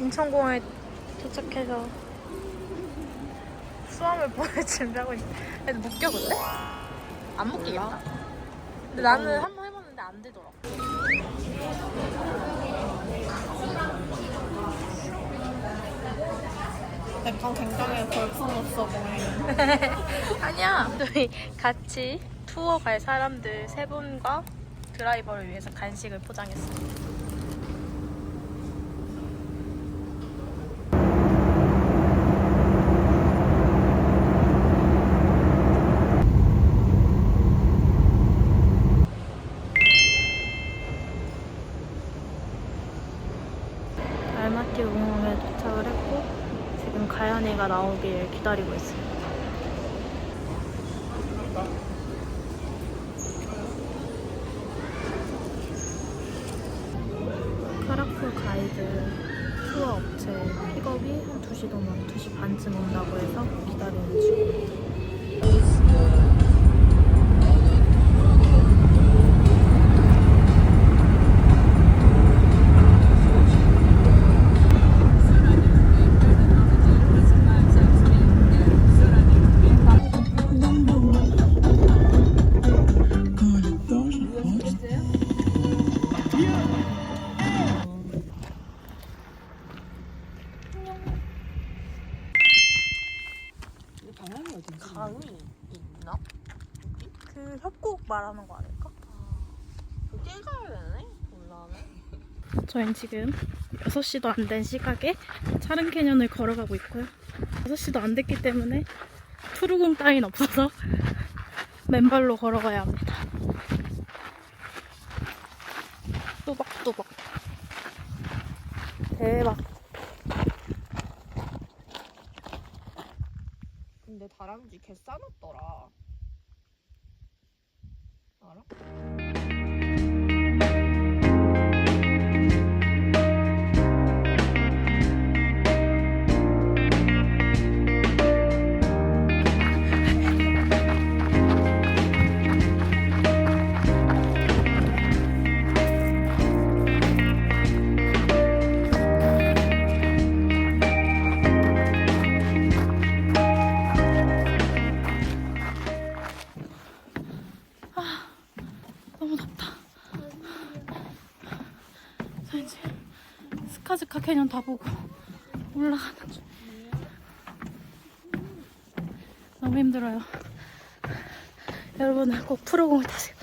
인천공항에 도착해서 수험을 보낼 준비하고 있는데 근데 묶여 근데? 안 묶이겠다. 근데 나는 한 번 해봤는데 안 되더라. 약간 굉장히 벌품 없어 보이는. 아니야. 저희 같이 투어 갈 사람들 세 분과 드라이버를 위해서 간식을 포장했어 알마티 공항에 도착을 했고 지금 가연이가 나오길 기다리고 있어요. 카라풀 가이드 투어 업체 픽업이 한 2시 동안 2시 반쯤 온다고 해서 기다리는 중. 말하는 거 아닐까? 깨가야 되네? 몰라네. 저희는 지금 6시도 안 된 시각에 차른 캐년을 걸어가고 있고요. 6시도 안 됐기 때문에 푸르공 따윈 없어서 맨발로 걸어가야 합니다. 또박또박. 대박. 근데 다람쥐 개 싸놨더라. 알 다 보고 올라가는 중. 너무 힘들어요. 여러분은 꼭 프로공을 타세요.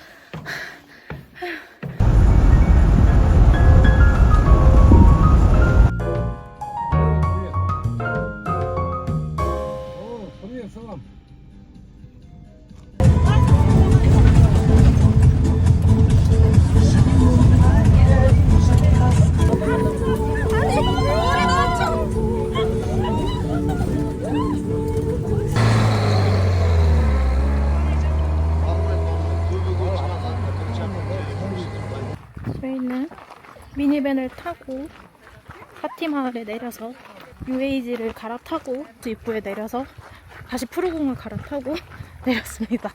미니밴을 타고 파티마을에 내려서 UAG를 갈아타고 입구에 내려서 다시 푸르공을 갈아타고 내렸습니다.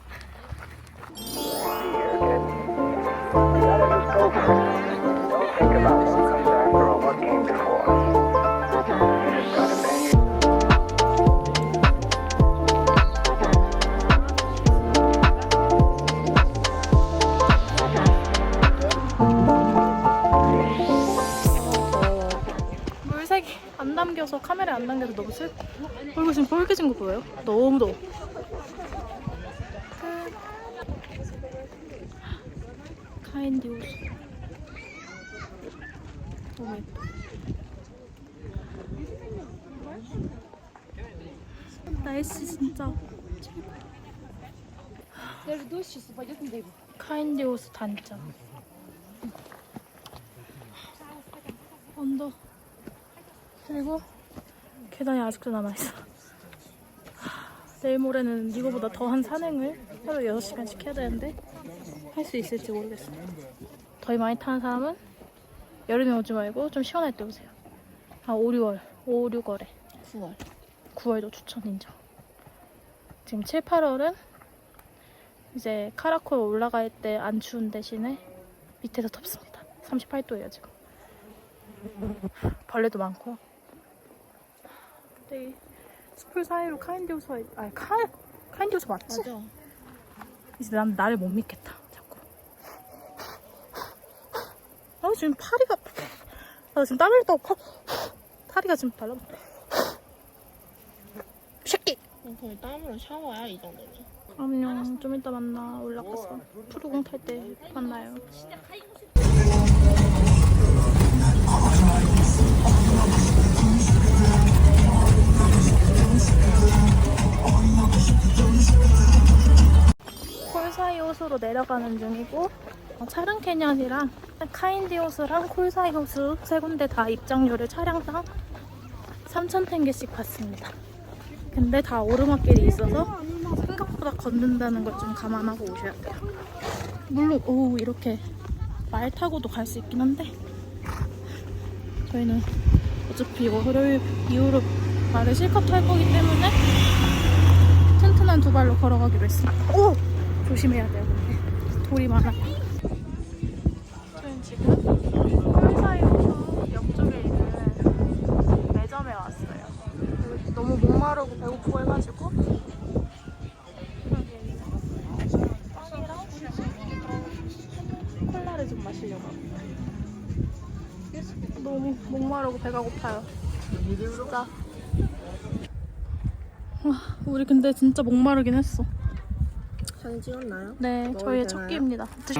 생겨서 카메라에 안 담겨서 너무 슬 얼굴 지금 빨개진 거 보여요? 너무 더워. 카인디 옷 너무 예뻐. 날씨 진짜 카인디 옷 단점. 언더. 그리고 계단이 아직도 남아있어. 하, 내일 모레는 이거보다 더한 산행을 하루 6시간씩 해야 되는데 할 수 있을지 모르겠어. 더위 많이 타는 사람은 여름에 오지 말고 좀 시원할 때 오세요. 아, 5, 6월. 5, 6월에. 9월. 9월도 추천 인정. 지금 7, 8월은 이제 카라콜 올라갈 때 안 추운 대신에 밑에서 덥습니다. 38도예요 지금. 벌레도 많고요. 근데 숲을 사이로 카인디 호수가 있- 아니 카 카인디 호수 맞지? 맞아. 이제 난 나를 못 믿겠다. 자꾸. 아 지금 파리가 나 지금 땀 흘렸다고 파, 파리가 지금 달라. 새끼. 거의 땀으로 샤워야 이 정도면. 그럼요. 좀 이따 만나. 올라가서 프로공 탈 때 만나요. 호수로 내려가는 중이고 어, 차량 캐년이랑 카인디 호수랑 콜사이 호수 세 군데 다 입장료를 차량당 3,000탱게씩 받습니다. 근데 다 오르막길이 있어서 생각보다 걷는다는 걸 좀 감안하고 오셔야 돼요. 물론 오 이렇게 말 타고도 갈 수 있긴 한데 저희는 어차피 월요일 이후로 말을 실컷 탈 거기 때문에 튼튼한 두 발로 걸어가기로 했습니다. 오 조심해야 돼요. 근데 돌이 많아요. 저희는 지금 콜사이호수 옆쪽에 있는 매점에 왔어요. 너무 목마르고 배고프고 해가지고 빵이랑 콜라를 좀 마시려고 합니다. 너무 목마르고 배가 고파요. 진짜. 와, 우리 근데 진짜 목마르긴 했어. 사진 찍었나요? 네, 저희의 첫? 끼입니다. 드시-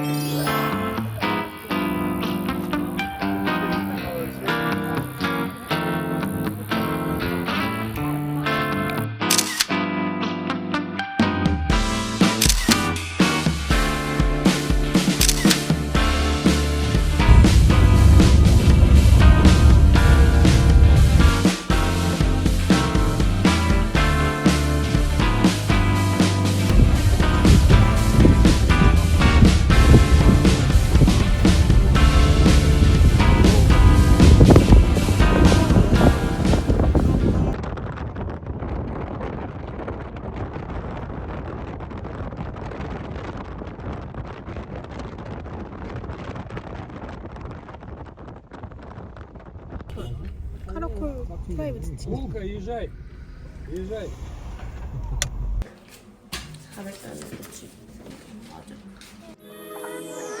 отпаиваются. Булка, езжай. Езжай. Have a